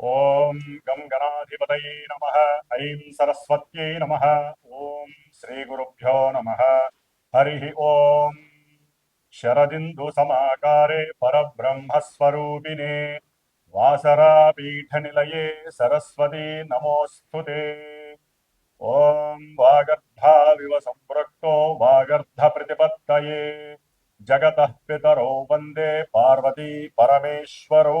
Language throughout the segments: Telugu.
ఓం గం గణాధిపతయే నమ ఐం సరస్వత్యై నమ ఓం శ్రీ గురుభ్యో నమ హరి ఓం. శరదిందు సమాకారే పరబ్రహ్మస్వరూపిణే వాసరాపీఠ నిలయే సరస్వతీ నమోస్తుతే ఓం వాగర్ధావివ సంవృక్తో వాగర్ధ ప్రతిపత్తయే జగత పితరో వందే పార్వతీ పరమేశ్వరో.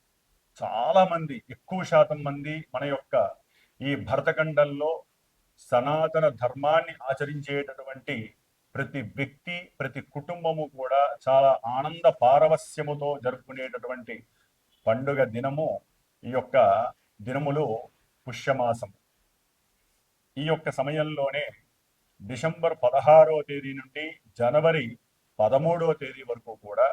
చాలా మంది ఎక్కువ శాతం మంది మన యొక్క ఈ భరతఖండంలో సనాతన ధర్మాన్ని ఆచరించేటటువంటి ప్రతి వ్యక్తి ప్రతి కుటుంబము కూడా చాలా ఆనంద పారవస్యముతో జరుపుకునేటటువంటి పండుగ దినము ఈ యొక్క దినములు పుష్యమాసం ఈ యొక్క సమయంలోనే డిసెంబర్ పదహారవ తేదీ నుండి జనవరి పదమూడవ తేదీ వరకు కూడా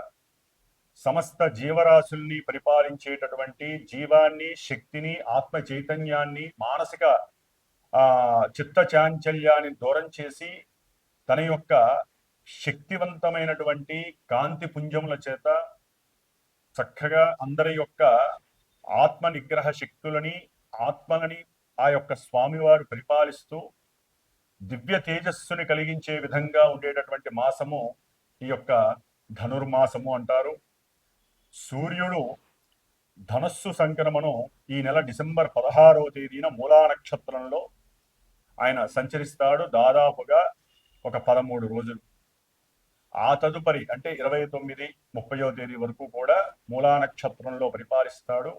సమస్త జీవరాశుల్ని పరిపాలించేటటువంటి జీవాన్ని శక్తిని ఆత్మ చైతన్యాన్ని మానసిక చిత్త చాంచల్యాన్ని దూరం చేసి తన యొక్క శక్తివంతమైనటువంటి కాంతి పుంజముల చేత చక్కగా అందరి యొక్క ఆత్మ నిగ్రహ శక్తులని ఆత్మలని ఆ యొక్క స్వామివారు పరిపాలిస్తూ దివ్య తేజస్సుని కలిగించే విధంగా ఉండేటటువంటి మాసము ఈ యొక్క ధనుర్మాసము అంటారు. సూర్యుడు ధనస్సు సంక్రమణం ఈ నెల డిసెంబర్ పదహారవ తేదీన మూలా నక్షత్రంలో ఆయన సంచరిస్తాడు దాదాపుగా ఒక పదమూడు రోజులు. ఆ తదుపరి అంటే ఇరవై తొమ్మిది ముప్పయో తేదీ వరకు కూడా మూలా నక్షత్రంలో పరిపాలిస్తాడు.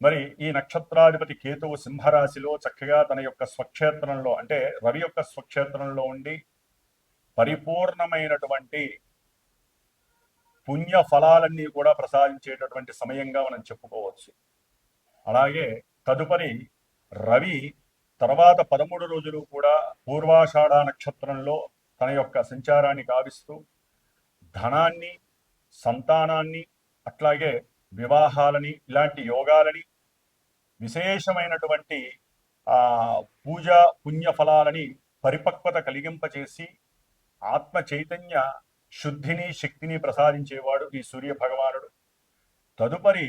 మరి ఈ నక్షత్రాధిపతి కేతువు సింహరాశిలో చక్కగా తన యొక్క స్వక్షేత్రంలో అంటే రవి యొక్క స్వక్షేత్రంలో ఉండి పరిపూర్ణమైనటువంటి పుణ్య ఫలాలన్నీ కూడా ప్రసాదించేటటువంటి సమయంగా మనం చెప్పుకోవచ్చు. అలాగే తదుపరి రవి తర్వాత పదమూడు రోజులు కూడా పూర్వాషాఢ నక్షత్రంలో తన యొక్క సంచారాన్ని కావిస్తూ ధనాన్ని సంతానాన్ని అట్లాగే వివాహాలని ఇలాంటి యోగాలని విశేషమైనటువంటి పూజా పూజ పుణ్య ఫలాలని పరిపక్వత కలిగింపచేసి ఆత్మ చైతన్య శుద్ధిని శక్తిని ప్రసాదించేవాడు ఈ సూర్య భగవానుడు తదుపరి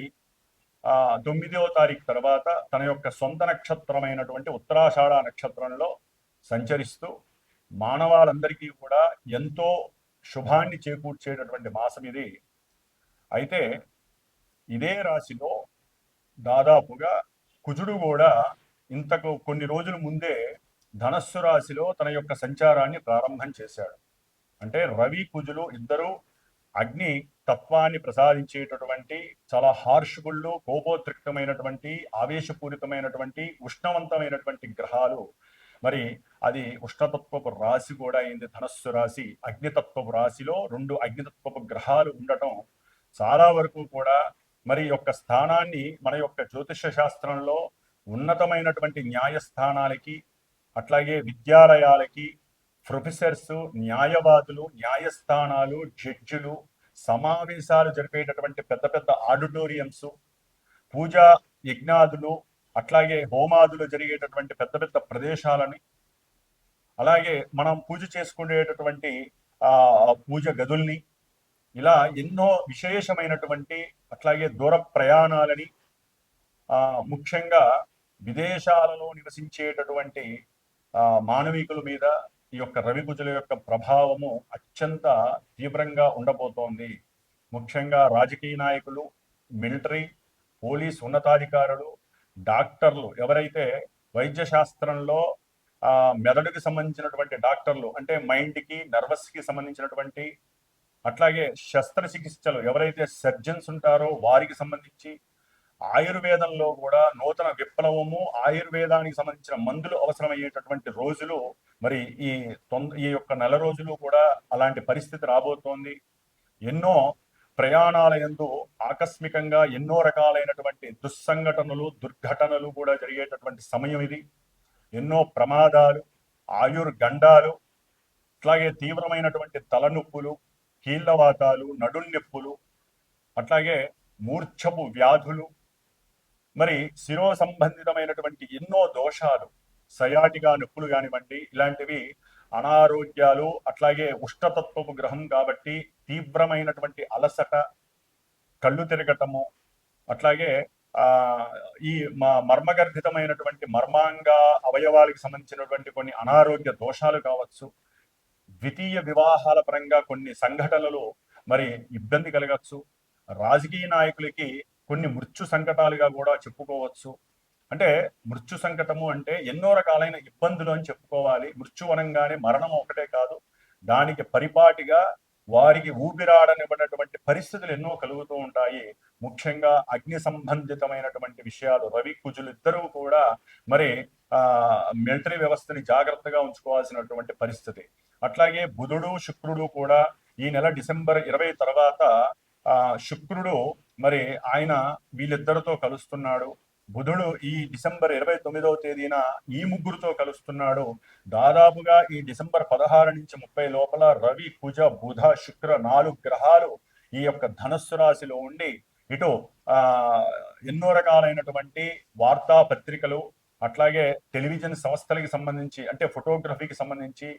ఆ తొమ్మిదవ తారీఖు తర్వాత తన యొక్క సొంత నక్షత్రమైనటువంటి ఉత్తరాషాఢ నక్షత్రంలో సంచరిస్తూ మానవాళందరికీ కూడా ఎంతో శుభాన్ని చేకూర్చేటటువంటి మాసం ఇది. అయితే ఇదే రాశిలో దాదాపుగా కుజుడు కూడా ఇంతకు కొన్ని రోజుల ముందే ధనస్సు రాశిలో తన యొక్క సంచారాన్ని ప్రారంభం చేశాడు. అంటే రవి కుజులు ఇద్దరు అగ్ని తత్వాన్ని ప్రసాదించేటటువంటి చాలా హార్ష్బుళ్ళు కోపోద్రిక్తమైనటువంటి ఆవేశపూరితమైనటువంటి ఉష్ణవంతమైనటువంటి గ్రహాలు. మరి అది ఉష్ణతత్వపు రాశి కూడా అయింది. ధనస్సు రాశి అగ్నితత్వపు రాశిలో రెండు అగ్నితత్వపు గ్రహాలు ఉండటం చాలా వరకు కూడా మరి యొక్క స్థానాన్ని మన యొక్క జ్యోతిష శాస్త్రంలో ఉన్నతమైనటువంటి న్యాయస్థానాలకి అట్లాగే విద్యాలయాలకి ప్రొఫెసర్స్ న్యాయవాదులు న్యాయస్థానాలు జడ్జిలు సమావేశాలు జరిపేటటువంటి పెద్ద పెద్ద ఆడిటోరియంస్ పూజా యజ్ఞాదులు అట్లాగే హోమాదులు జరిగేటటువంటి పెద్ద పెద్ద ప్రదేశాలని అలాగే మనం పూజ చేసుకునేటటువంటి ఆ పూజ గదుల్ని ఇలా ఎన్నో విశేషమైనటువంటి అట్లాగే దూర ప్రయాణాలని ఆ ముఖ్యంగా విదేశాలలో నివసించేటటువంటి ఆ మానవికుల మీద ఈ యొక్క రవిగుజుల యొక్క ప్రభావము అత్యంత తీవ్రంగా ఉండబోతోంది. ముఖ్యంగా రాజకీయ నాయకులు మిలిటరీ పోలీస్ ఉన్నతాధికారులు డాక్టర్లు ఎవరైతే వైద్య శాస్త్రంలో ఆ మెదడుకి సంబంధించినటువంటి డాక్టర్లు అంటే మైండ్కి నర్వస్కి సంబంధించినటువంటి అట్లాగే శస్త్రచికిత్సలు ఎవరైతే సర్జన్స్ ఉంటారో వారికి సంబంధించి ఆయుర్వేదంలో కూడా నూతన విప్లవము ఆయుర్వేదానికి సంబంధించిన మందులు అవసరమయ్యేటటువంటి రోజులు మరి ఈ తొంద ఈ యొక్క నెల రోజులు కూడా అలాంటి పరిస్థితి రాబోతోంది. ఎన్నో ప్రయాణాల ఎందు ఆకస్మికంగా ఎన్నో రకాలైనటువంటి దుస్సంఘటనలు దుర్ఘటనలు కూడా జరిగేటటువంటి సమయం ఇది. ఎన్నో ప్రమాదాలు ఆయుర్గండాలు అట్లాగే తీవ్రమైనటువంటి తలనొప్పులు కీళ్ళవాతాలు నడుం నొప్పులు అట్లాగే మూర్ఛపు వ్యాధులు. మరి శిరో సంబంధితమైనటువంటి ఎన్నో దోషాలు సయాటిగా నొప్పులు కానివ్వండి ఇలాంటివి అనారోగ్యాలు అట్లాగే ఉష్ణతత్వపు గ్రహం కాబట్టి తీవ్రమైనటువంటి అలసట కళ్ళు తిరగటము అట్లాగే ఆ ఈ మా మర్మగర్భితమైనటువంటి మర్మాంగ అవయవాలకు సంబంధించినటువంటి కొన్ని అనారోగ్య దోషాలు కావచ్చు ద్వితీయ వివాహాల పరంగా కొన్ని సంఘటనలు మరి ఇబ్బంది కలగచ్చు రాజకీయ నాయకులకి కొన్ని మృత్యు సంకటాలుగా కూడా చెప్పుకోవచ్చు అంటే మృత్యు సంకటము అంటే ఎన్నో రకాలైన ఇబ్బందులు అని చెప్పుకోవాలి. మృత్యు అనగానే మరణం ఒకటే కాదు. దానికి పరిపాటిగా వారికి ఊపిరాడనివ్వనటువంటి పరిస్థితులు ఎన్నో కలుగుతూ ఉంటాయి. ముఖ్యంగా అగ్ని సంబంధితమైనటువంటి విషయాలు రవి కుజులు ఇద్దరూ కూడా మరి ఆ మిలిటరీ వ్యవస్థని జాగ్రత్తగా ఉంచుకోవాల్సినటువంటి పరిస్థితి. అట్లాగే బుధుడు శుక్రుడు కూడా ఈ నెల డిసెంబర్ ఇరవై తర్వాత ఆ శుక్రుడు మరి ఆయన వీళ్ళిద్దరితో కలుస్తున్నాడు. బుధుడు ఈ డిసెంబర్ ఇరవై తొమ్మిదవ తేదీన ఈ ముగ్గురుతో కలుస్తున్నాడు. దాదాపుగా ఈ డిసెంబర్ పదహారు నుంచి ముప్పై లోపల రవి కుజ బుధ శుక్ర నాలుగు గ్రహాలు ఈ యొక్క ధనస్సు రాశిలో ఉండి ఇటు ఆ ఎన్నో రకాలైనటువంటి వార్తా పత్రికలు అట్లాగే టెలివిజన్ సంస్థలకి సంబంధించి అంటే ఫోటోగ్రఫీకి సంబంధించి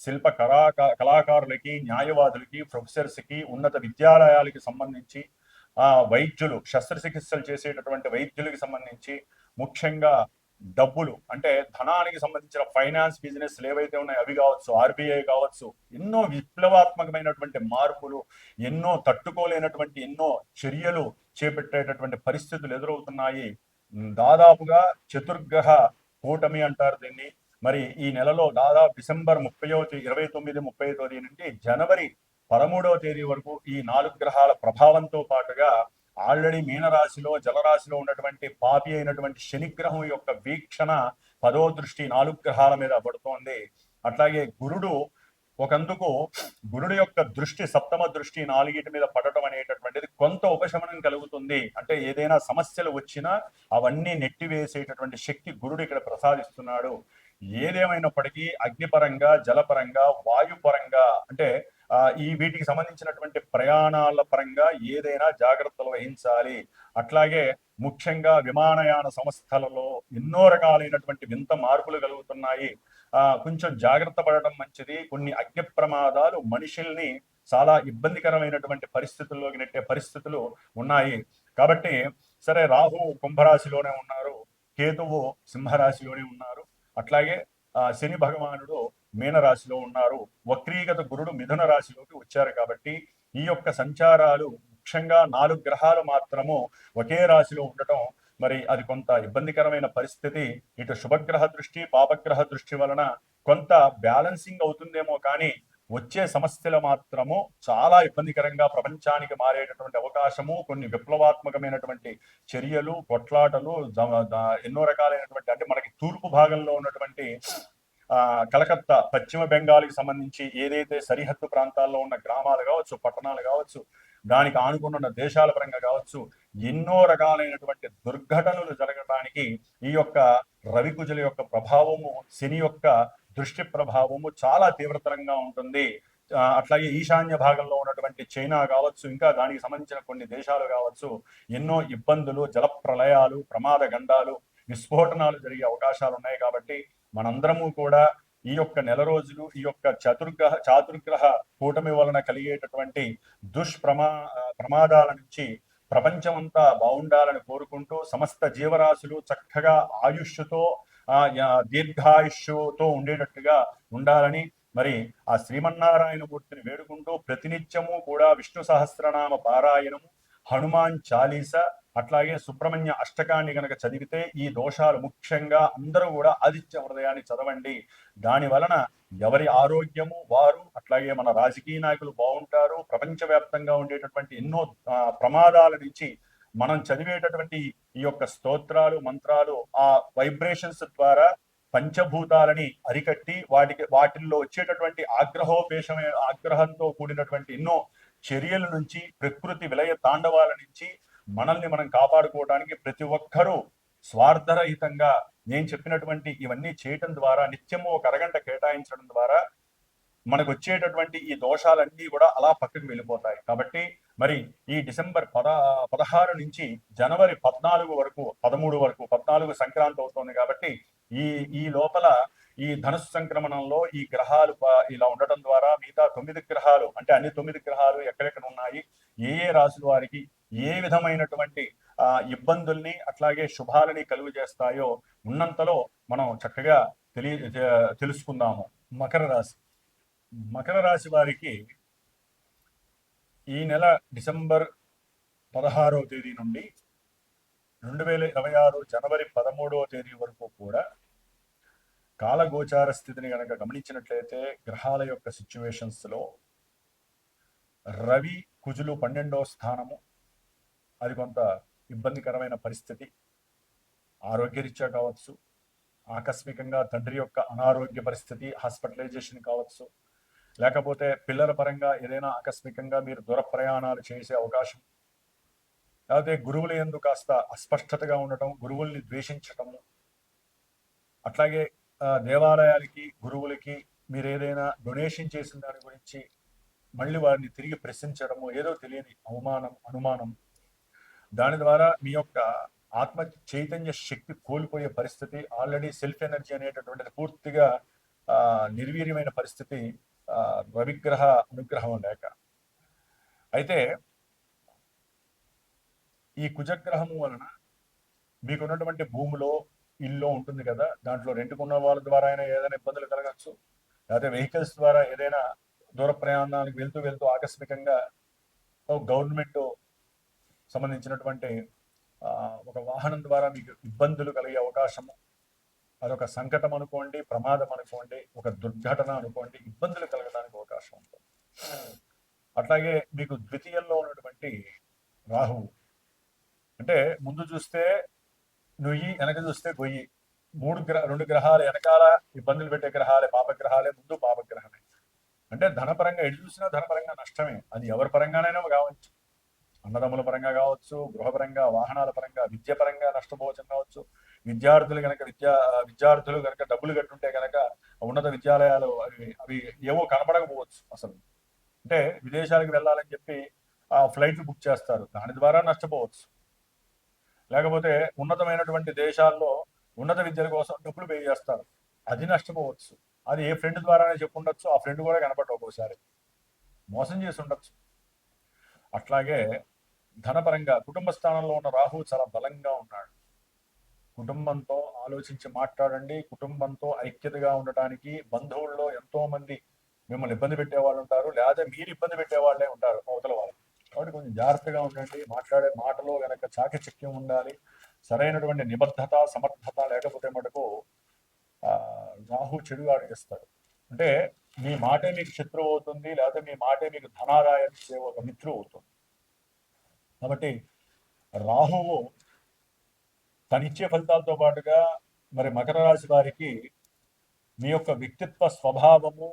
శిల్ప కళాకారులకి న్యాయవాదులకి ప్రొఫెసర్స్కి ఉన్నత విద్యాలయాలకి సంబంధించి ఆ వైద్యులు శస్త్రచికిత్సలు చేసేటటువంటి వైద్యులకి సంబంధించి ముఖ్యంగా డబ్బులు అంటే ధనానికి సంబంధించిన ఫైనాన్స్ బిజినెస్ ఏవైతే ఉన్నాయో అవి కావచ్చు ఆర్బీఐ కావచ్చు ఎన్నో విప్లవాత్మకమైనటువంటి మార్పులు ఎన్నో తట్టుకోలేనటువంటి ఎన్నో చర్యలు చేపట్టేటటువంటి పరిస్థితులు ఎదురవుతున్నాయి. దాదాపుగా చతుర్గ్రహ కూటమి అంటారు దీన్ని. మరి ఈ నెలలో దాదాపు డిసెంబర్ ముప్పై ఇరవై తొమ్మిది ముప్పై తొమ్మిది నుండి జనవరి పదమూడవ తేదీ వరకు ఈ నాలుగు గ్రహాల ప్రభావంతో పాటుగా ఆల్రెడీ మీనరాశిలో జలరాశిలో ఉన్నటువంటి పాపి అయినటువంటి శనిగ్రహం యొక్క వీక్షణ పదో దృష్టి నాలుగు గ్రహాల మీద పడుతోంది. అట్లాగే గురుడు ఒకందుకు గురుడు యొక్క దృష్టి సప్తమ దృష్టి నాలుగిటి మీద పడటం అనేటటువంటిది కొంత ఉపశమనం కలుగుతుంది. అంటే ఏదైనా సమస్యలు వచ్చినా అవన్నీ నెట్టివేసేటటువంటి శక్తి గురుడు ఇక్కడ ప్రసాదిస్తున్నాడు. ఏదేమైనప్పటికీ అగ్నిపరంగా జలపరంగా వాయుపరంగా అంటే ఈ వీటికి సంబంధించినటువంటి ప్రయాణాల పరంగా ఏదైనా జాగ్రత్తలు వహించాలి. అట్లాగే ముఖ్యంగా విమానయాన సంస్థలలో ఎన్నో రకాలైనటువంటి వింత మార్పులు కలుగుతున్నాయి. ఆ కొంచెం జాగ్రత్త పడటం మంచిది. కొన్ని అగ్ని ప్రమాదాలు మనుషుల్ని చాలా ఇబ్బందికరమైనటువంటి పరిస్థితుల్లోకి నెట్టే పరిస్థితులు ఉన్నాయి. కాబట్టి సరే రాహు కుంభరాశిలోనే ఉన్నారు కేతువు సింహరాశిలోనే ఉన్నారు. అట్లాగే శని భగవానుడు మీనరాశిలో ఉన్నారు. వక్రీగత గురుడు మిథున రాశిలోకి వచ్చారు కాబట్టి ఈ యొక్క సంచారాలు ముఖ్యంగా నాలుగు గ్రహాలు మాత్రము ఒకే రాశిలో ఉండటం మరి అది కొంత ఇబ్బందికరమైన పరిస్థితి. ఇటు శుభగ్రహ దృష్టి పాపగ్రహ దృష్టి వలన కొంత బ్యాలెన్సింగ్ అవుతుందేమో కానీ వచ్చే సమస్యలు మాత్రము చాలా ఇబ్బందికరంగా ప్రపంచానికి మారేటటువంటి అవకాశము కొన్ని విప్లవాత్మకమైనటువంటి చర్యలు కొట్లాటలు ఎన్నో రకాలైనటువంటి అంటే మనకి తూర్పు భాగంలో ఉన్నటువంటి కలకత్తా పశ్చిమ బెంగాల్కి సంబంధించి ఏదైతే సరిహద్దు ప్రాంతాల్లో ఉన్న గ్రామాలు కావచ్చు పట్టణాలు కావచ్చు దానికి ఆనుకున్న దేశాల పరంగా కావచ్చు ఎన్నో రకాలైనటువంటి దుర్ఘటనలు జరగడానికి ఈ యొక్క రవికుజుల యొక్క ప్రభావము శని యొక్క దృష్టి ప్రభావము చాలా తీవ్రతరంగా ఉంటుంది. అట్లాగే ఈశాన్య భాగంలో ఉన్నటువంటి చైనా కావచ్చు ఇంకా దానికి సంబంధించిన కొన్ని దేశాలు కావచ్చు ఎన్నో ఇబ్బందులు జల ప్రళయాలు ప్రమాద గండాలు విస్ఫోటనాలు జరిగే అవకాశాలు ఉన్నాయి కాబట్టి మనందరము కూడా ఈ యొక్క నెల రోజులు ఈ యొక్క చతుర్గ్రహ చాతుర్గ్రహ కూటమి వలన కలిగేటటువంటి దుష్ప్రమా ప్రమాదాల నుంచి ప్రపంచమంతా బాగుండాలని కోరుకుంటూ సమస్త జీవరాశులు చక్కగా ఆయుష్తో దీర్ఘాయుష్యుతో దీర్ఘాయుష్తో ఉండేటట్టుగా ఉండాలని మరి ఆ శ్రీమన్నారాయణ మూర్తిని వేడుకుంటూ ప్రతినిత్యము కూడా విష్ణు సహస్రనామ పారాయణము హనుమాన్ చాలీస అట్లాగే సుబ్రహ్మణ్య అష్టకాన్ని గనక చదివితే ఈ దోషాలు ముఖ్యంగా అందరూ కూడా ఆదిత్య హృదయాన్ని చదవండి. దాని వలన ఎవరి ఆరోగ్యము వారు అట్లాగే మన రాజకీయ నాయకులు బాగుంటారు. ప్రపంచవ్యాప్తంగా ఉండేటటువంటి ఎన్నో ప్రమాదాల నుంచి మనం చదివేటటువంటి ఈ యొక్క స్తోత్రాలు మంత్రాలు ఆ వైబ్రేషన్స్ ద్వారా పంచభూతాలని అరికట్టి వాటికి వాటిల్లో వచ్చేటటువంటి ఆగ్రహోపేషమే ఆగ్రహంతో కూడినటువంటి ఎన్నో చర్యల నుంచి ప్రకృతి విలయ తాండవాల నుంచి మనల్ని మనం కాపాడుకోవడానికి ప్రతి ఒక్కరూ స్వార్థరహితంగా నేను చెప్పినటువంటి ఇవన్నీ చేయటం ద్వారా నిత్యము ఒక అరగంట కేటాయించడం ద్వారా మనకు వచ్చేటటువంటి ఈ దోషాలన్నీ కూడా అలా పక్కకు వెళ్ళిపోతాయి. కాబట్టి మరి ఈ డిసెంబర్ పద పదహారు నుంచి జనవరి పద్నాలుగు వరకు పదమూడు వరకు పద్నాలుగు సంక్రాంతి అవుతోంది కాబట్టి ఈ ఈ లోపల ఈ ధనుసు సంక్రమణంలో ఈ గ్రహాలు ఇలా ఉండటం ద్వారా మిగతా తొమ్మిది గ్రహాలు అంటే అన్ని తొమ్మిది గ్రహాలు ఎక్కడెక్కడ ఉన్నాయి ఏ ఏ రాశుల వారికి ఏ విధమైనటువంటి ఆ ఇబ్బందుల్ని అట్లాగే శుభాలని కలుగు చేస్తాయో ఉన్నంతలో మనం చక్కగా తెలియ తెలుసుకుందాము. మకర రాశి. మకర రాశి వారికి ఈ నెల డిసెంబర్ పదహారవ తేదీ నుండి రెండు వేల ఇరవై ఆరు జనవరి పదమూడవ తేదీ వరకు కూడా కాలగోచార స్థితిని గనక గమనించినట్లయితే గ్రహాల యొక్క సిచ్యువేషన్స్లో రవి కుజులు పన్నెండవ స్థానము అది కొంత ఇబ్బందికరమైన పరిస్థితి. ఆరోగ్యరీత్యా కావచ్చు ఆకస్మికంగా తండ్రి యొక్క అనారోగ్య పరిస్థితి హాస్పిటలైజేషన్ కావచ్చు లేకపోతే పిల్లల పరంగా ఏదైనా ఆకస్మికంగా మీరు దూర ప్రయాణాలు చేసే అవకాశం లేకపోతే గురువుల ఎందు కాస్త అస్పష్టతగా ఉండటం గురువుల్ని ద్వేషించటము. అట్లాగే దేవాలయాలకి గురువులకి మీరు ఏదైనా డొనేషన్ చేసిన దాని గురించి మళ్ళీ వారిని తిరిగి ప్రశ్నించడము ఏదో తెలియని అవమానం అనుమానం దాని ద్వారా మీ యొక్క ఆత్మ చైతన్య శక్తి కోల్పోయే పరిస్థితి ఆల్రెడీ సెల్ఫ్ ఎనర్జీ అనేటటువంటిది పూర్తిగా నిర్వీర్యమైన పరిస్థితి రవిగ్రహ అనుగ్రహం లేక. అయితే ఈ కుజగ్రహము వలన మీకున్నటువంటి భూమిలో ఇల్లు ఉంటుంది కదా దాంట్లో రెంట్కున్న వాళ్ళ ద్వారా అయినా ఏదైనా ఇబ్బందులు కలగచ్చు. లేకపోతే వెహికల్స్ ద్వారా ఏదైనా దూర ప్రయాణానికి వెళ్తూ వెళ్తూ ఆకస్మికంగా గవర్నమెంట్ సంబంధించినటువంటి ఆ, ఒక వాహనం ద్వారా మీకు ఇబ్బందులు కలిగే అవకాశము. అదొక సంకటం అనుకోండి ప్రమాదం అనుకోండి ఒక దుర్ఘటన అనుకోండి ఇబ్బందులు కలగడానికి అవకాశం ఉంటుంది. అట్లాగే మీకు ద్వితీయంలో ఉన్నటువంటి రాహువు. అంటే ముందు చూస్తే నుయ్యి వెనక చూస్తే గొయ్యి. మూడు గ్రహ రెండు గ్రహాలు వెనకాల ఇబ్బందులు పెట్టే గ్రహాలే పాపగ్రహాలే ముందు పాపగ్రహమే. అంటే ధనపరంగా ఎటు చూసినా ధనపరంగా నష్టమే. అది ఎవరి పరంగానైనా కావచ్చు. అన్నదమ్ముల పరంగా కావచ్చు గృహపరంగా వాహనాల పరంగా విద్య పరంగా నష్టపోవచ్చు కావచ్చు. విద్యార్థులు కనుక విద్యా విద్యార్థులు కనుక డబ్బులు కట్టుంటే కనుక ఉన్నత విద్యాలయాలు అవి అవి ఏవో కనపడకపోవచ్చు అసలు. అంటే విదేశాలకు వెళ్ళాలని చెప్పి ఆ ఫ్లైట్లు బుక్ చేస్తారు. దాని ద్వారా నష్టపోవచ్చు. లేకపోతే ఉన్నతమైనటువంటి దేశాల్లో ఉన్నత విద్యల కోసం డబ్బులు పే చేస్తారు. అది నష్టపోవచ్చు. అది ఏ ఫ్రెండ్ ద్వారానే చెప్పుండొచ్చు ఆ ఫ్రెండ్ కూడా కనపడవు ఒక్కోసారి మోసం చేసి ఉండొచ్చు. అట్లాగే ధనపరంగా కుటుంబ స్థానంలో ఉన్న రాహు చాలా బలంగా ఉన్నాడు. కుటుంబంతో ఆలోచించి మాట్లాడండి. కుటుంబంతో ఐక్యతగా ఉండటానికి బంధువుల్లో ఎంతో మంది మిమ్మల్ని ఇబ్బంది పెట్టేవాళ్ళు ఉంటారు. లేదా మీరు ఇబ్బంది పెట్టేవాళ్ళే ఉంటారు అవతల వాళ్ళు. కాబట్టి కొంచెం జాగ్రత్తగా ఉండండి. మాట్లాడే మాటలో గనక చాకచక్యం ఉండాలి. సరైనటువంటి నిబద్ధత సమర్థత లేకపోతే మటుకు ఆ, రాహు చెడు అడిగిస్తాడు అంటే మీ మాటే మీకు శత్రువు అవుతుంది. లేకపోతే మీ మాటే మీకు ధనాదాయం ఒక మిత్రువు అవుతుంది. కాబట్టి రాహువు తనిచ్చే ఫలితాలతో పాటుగా మరి మకర రాశి వారికి మీ యొక్క వ్యక్తిత్వ స్వభావము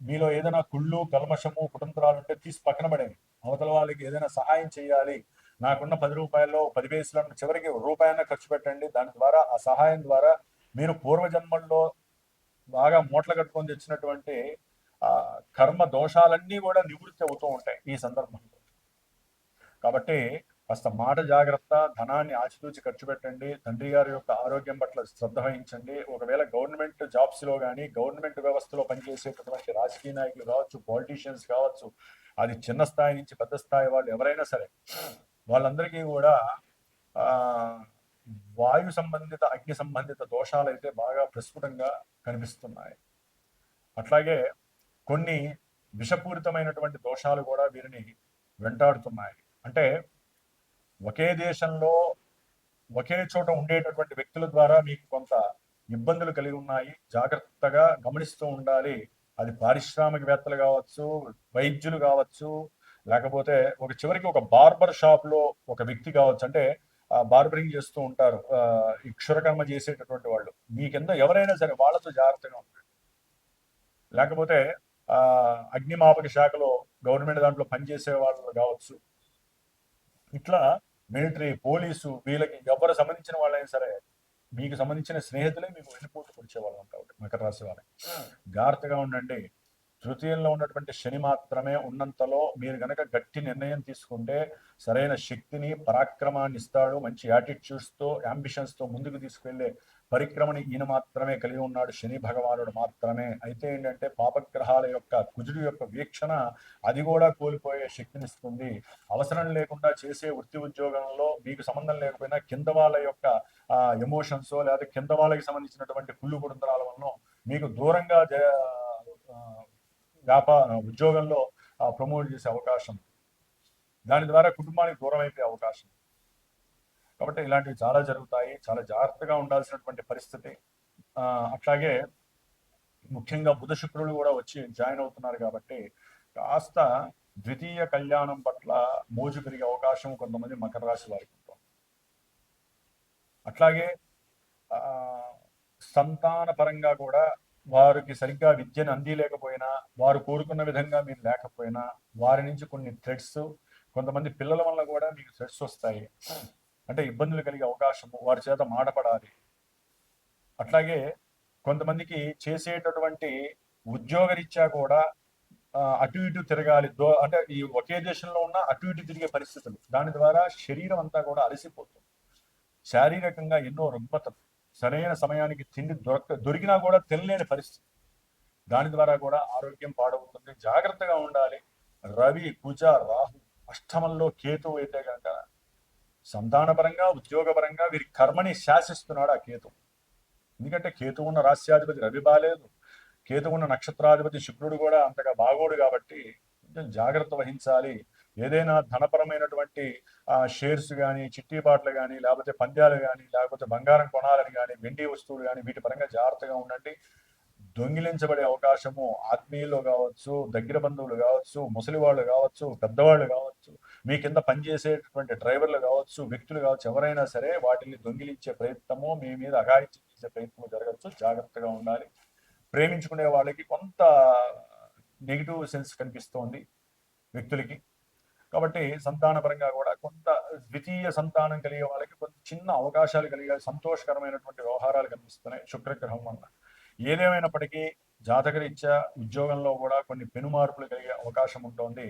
మీలో ఏదైనా కుళ్ళు కల్మషము కుటుంబరాలు ఉంటే తీసి పక్కన పడేవి అవతల వాళ్ళకి ఏదైనా సహాయం చేయాలి. నాకున్న పది రూపాయల్లో పది వేసులను చివరికి రూపాయన ఖర్చు పెట్టండి. దాని ద్వారా ఆ సహాయం ద్వారా మీరు పూర్వజన్మల్లో బాగా మూటలు కట్టుకొని తెచ్చినటువంటి ఆ కర్మ దోషాలన్నీ కూడా నివృత్తి అవుతూ ఉంటాయి ఈ సందర్భంలో. కాబట్టి కాస్త మాట జాగ్రత్త ధనాన్ని ఆచితూచి ఖర్చు పెట్టండి తండ్రి గారి యొక్క ఆరోగ్యం పట్ల శ్రద్ధ వహించండి. ఒకవేళ గవర్నమెంట్ జాబ్స్లో కానీ గవర్నమెంట్ వ్యవస్థలో పనిచేసేటటువంటి రాజకీయ నాయకులు కావచ్చు పాలిటీషియన్స్ కావచ్చు అది చిన్న స్థాయి నుంచి పెద్ద స్థాయి వాళ్ళు ఎవరైనా సరే వాళ్ళందరికీ కూడా వాయు సంబంధిత అగ్ని సంబంధిత దోషాలు అయితే బాగా ప్రస్ఫుటంగా కనిపిస్తున్నాయి. అట్లాగే కొన్ని విషపూరితమైనటువంటి దోషాలు కూడా వీరిని వెంటాడుతున్నాయి. అంటే ఒకే దేశంలో ఒకే చోట ఉండేటటువంటి వ్యక్తుల ద్వారా మీకు కొంత ఇబ్బందులు కలిగి ఉన్నాయి. జాగ్రత్తగా గమనిస్తూ ఉండాలి. అది పారిశ్రామికవేత్తలు కావచ్చు వైద్యులు కావచ్చు లేకపోతే ఒక చివరికి ఒక బార్బర్ షాప్లో ఒక వ్యక్తి కావచ్చు. అంటే బార్బరింగ్ చేస్తూ ఉంటారు. ఇక్షురకర్మ ఈ క్షురకర్మ చేసేటటువంటి వాళ్ళు. మీ కింద ఎవరైనా సరే వాళ్ళతో జాగ్రత్తగా ఉండండి. లేకపోతే ఆ అగ్నిమాపక శాఖలో గవర్నమెంట్ దాంట్లో పనిచేసే వాళ్ళు కావచ్చు. ఇట్లా మిలిటరీ పోలీసు వీళ్ళకి ఎవరు సంబంధించిన వాళ్ళైనా సరే మీకు సంబంధించిన స్నేహితులే మీకు వెన్నుపోటు పొడిచే వాళ్ళు ఉంటారు మకర రాశి వాళ్ళకి జాగ్రత్తగా ఉండండి. తృతీయంలో ఉన్నటువంటి శని మాత్రమే ఉన్నంతలో మీరు గనక గట్టి నిర్ణయం తీసుకుంటే సరైన శక్తిని పరాక్రమాన్ని ఇస్తాడు మంచి యాటిట్యూడ్స్తో తో తో ముందుకు తీసుకెళ్ళే పరిక్రమని ఈయన మాత్రమే కలిగి ఉన్నాడు. శని భగవానుడు మాత్రమే. అయితే ఏంటంటే పాపగ్రహాల యొక్క కుజుడు యొక్క వీక్షణ అది కూడా కోల్పోయే శక్తినిస్తుంది అవసరం లేకుండా చేసే వృత్తి ఉద్యోగంలో మీకు సంబంధం లేకపోయినా కింద వాళ్ళ యొక్క ఎమోషన్స్ లేదా కింద వాళ్ళకి సంబంధించినటువంటి కుళ్ళు కుడుంతరాల వలన మీకు దూరంగా జ- వ్యాపార ఉద్యోగంలో ప్రమోట్ చేసే అవకాశం. దాని ద్వారా కుటుంబానికి దూరం అయిపోయే అవకాశం. కాబట్టి ఇలాంటివి చాలా జరుగుతాయి. చాలా జాగ్రత్తగా ఉండాల్సినటువంటి పరిస్థితి. ఆ, అట్లాగే ముఖ్యంగా బుధ శుక్రులు కూడా వచ్చి జాయిన్ అవుతున్నారు కాబట్టి కాస్త ద్వితీయ కళ్యాణం పట్ల మోజు పెరిగే అవకాశం కొంతమంది మకర రాశి వారికి ఉంటుంది. అట్లాగే ఆ, సంతాన పరంగా కూడా వారికి సరిగ్గా విద్యను అందిలేకపోయినా వారు కోరుకున్న విధంగా మీరు లేకపోయినా వారి నుంచి కొన్ని థ్రెడ్స్ కొంతమంది పిల్లల వల్ల కూడా మీకు థ్రెడ్స్ వస్తాయి. అంటే ఇబ్బందులు కలిగే అవకాశము వారి చేత మాటపడాలి. అట్లాగే కొంతమందికి చేసేటటువంటి ఉద్యోగరీత్యా కూడా అటు ఇటు తిరగాలి. దో అంటే ఈ ఒకే దేశంలో ఉన్న అటు ఇటు తిరిగే పరిస్థితులు. దాని ద్వారా శరీరం అంతా కూడా అలసిపోతుంది. శారీరకంగా ఎన్నో రుగ్మతలు. సరైన సమయానికి తిండి దొరక దొరికినా కూడా తినలేని పరిస్థితి. దాని ద్వారా కూడా ఆరోగ్యం పాడవుతుంది. జాగ్రత్తగా ఉండాలి. రవి కుజ రాహు అష్టమంలో కేతువు అయితే కనుక సంతానపరంగా ఉద్యోగపరంగా వీరి కర్మని శాసిస్తున్నాడు ఆ కేతు. ఎందుకంటే కేతు ఉన్న రాస్యాధిపతి రవి బాలేదు. కేతు ఉన్న నక్షత్రాధిపతి శుక్రుడు కూడా అంతగా బాగోడు కాబట్టి కొంచెం జాగ్రత్త వహించాలి. ఏదైనా ధనపరమైనటువంటి ఆ షేర్స్ కానీ చిట్టిపాట్లు కానీ లేకపోతే పంద్యాలు కానీ లేకపోతే బంగారం కొనాలని కానీ వెండి వస్తువులు కానీ వీటి పరంగా జాగ్రత్తగా ఉండండి. దొంగిలించబడే అవకాశము ఆత్మీయులు కావచ్చు దగ్గర బంధువులు కావచ్చు ముసలి వాళ్ళు కావచ్చు పెద్దవాళ్ళు కావచ్చు. మీ కింద పనిచేసేటటువంటి డ్రైవర్లు కావచ్చు వ్యక్తులు కావచ్చు ఎవరైనా సరే వాటిని దొంగిలించే ప్రయత్నము మీ మీద అఘాయిత్యం చేసే ప్రయత్నం జరగచ్చు జాగ్రత్తగా ఉండాలి. ప్రేమించుకునే వాళ్ళకి కొంత నెగిటివ్ సెన్స్ కనిపిస్తోంది వ్యక్తులకి. కాబట్టి సంతానపరంగా కూడా కొంత ద్వితీయ సంతానం కలిగే వాళ్ళకి కొంత చిన్న అవకాశాలు కలిగే సంతోషకరమైనటువంటి వ్యవహారాలు కనిపిస్తున్నాయి శుక్రగ్రహం వల్ల. ఏదేమైనప్పటికీ జాతకరీత్యా ఉద్యోగంలో కూడా కొన్ని పెను మార్పులు కలిగే అవకాశం ఉంటుంది.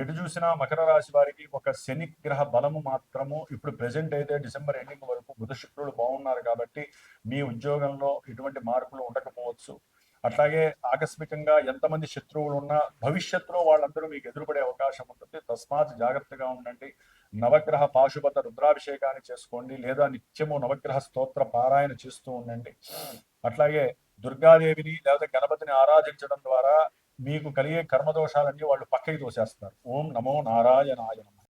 ఎటు చూసినా మకర రాశి వారికి ఒక శని గ్రహ బలము మాత్రము ఇప్పుడు ప్రజెంట్ అయితే డిసెంబర్ ఎండింగ్ వరకు బుధ శుక్రుడు బాగున్నారు కాబట్టి మీ ఉద్యోగంలో ఎటువంటి మార్పులు ఉండకపోవచ్చు. అట్లాగే ఆకస్మికంగా ఎంతమంది శత్రువులు ఉన్నా భవిష్యత్తులో వాళ్ళందరూ మీకు ఎదురుపడే అవకాశం ఉంటుంది. తస్మాత్ జాగ్రత్తగా ఉండండి. నవగ్రహ పాశుపత రుద్రాభిషేకాన్ని చేసుకోండి లేదా నిత్యము నవగ్రహ స్తోత్ర పారాయణ చేస్తూ ఉండండి. అట్లాగే దుర్గాదేవిని లేదా గణపతిని ఆరాధించడం ద్వారా మీకు కలిగే కర్మదోషాలన్నీ వాళ్ళు పక్కకి తోసేస్తారు ఓం నమో నారాయణాయ నమః.